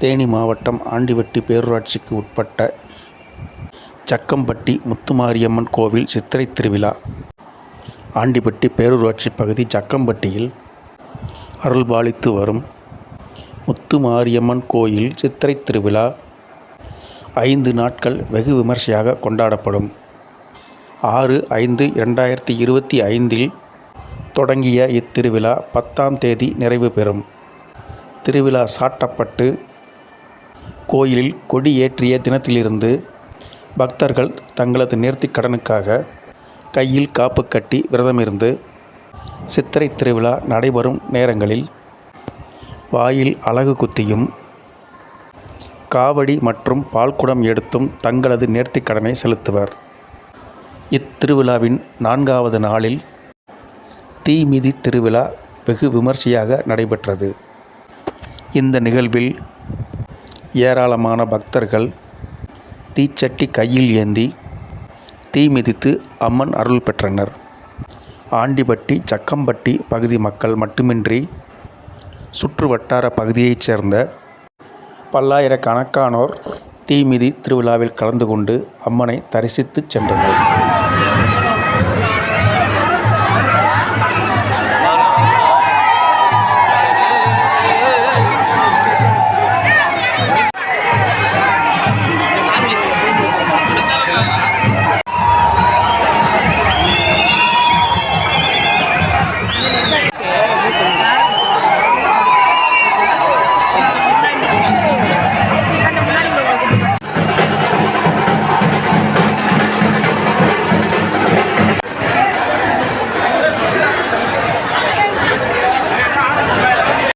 தேனி மாவட்டம் ஆண்டிவட்டி பேரூராட்சிக்கு உட்பட்ட சக்கம்பட்டி முத்துமாரியம்மன் கோவில் சித்திரை திருவிழா. ஆண்டிப்பட்டி பேரூராட்சி பகுதி சக்கம்பட்டியில் அருள்பாலித்து வரும் முத்துமாரியம்மன் கோயில் சித்திரை திருவிழா ஐந்து நாட்கள் வெகு விமர்சையாக கொண்டாடப்படும். ஆறு ஐந்து இரண்டாயிரத்தி இருபத்தி ஐந்தில் தொடங்கிய இத்திருவிழா பத்தாம் தேதி நிறைவு பெறும். திருவிழா சாட்டப்பட்டு கோயிலில் கொடி ஏற்றிய தினத்திலிருந்து பக்தர்கள் தங்களது நேர்த்திக் கடனுக்காக கையில் காப்பு கட்டி விரதமிருந்து சித்திரை திருவிழா நடைபெறும் நேரங்களில் வாயில் அலகு குத்தியும் காவடி மற்றும் பால்குடம் எடுத்தும் தங்களது நேர்த்திக் கடனை செலுத்துவர். இத்திருவிழாவின் நான்காவது நாளில் தீமிதி திருவிழா வெகு விமர்சையாக நடைபெற்றது. இந்த நிகழ்வில் ஏராளமான பக்தர்கள் தீச்சட்டி கையில் ஏந்தி தீ மிதித்து அம்மன் அருள் பெற்றனர். ஆண்டிப்பட்டி சக்கம்பட்டி பகுதி மக்கள் மட்டுமின்றி சுற்று வட்டார பகுதியைச் சேர்ந்த பல்லாயிரக்கணக்கானோர் தீமிதி திருவிழாவில் கலந்து கொண்டு அம்மனை தரிசித்துச் சென்றனர்.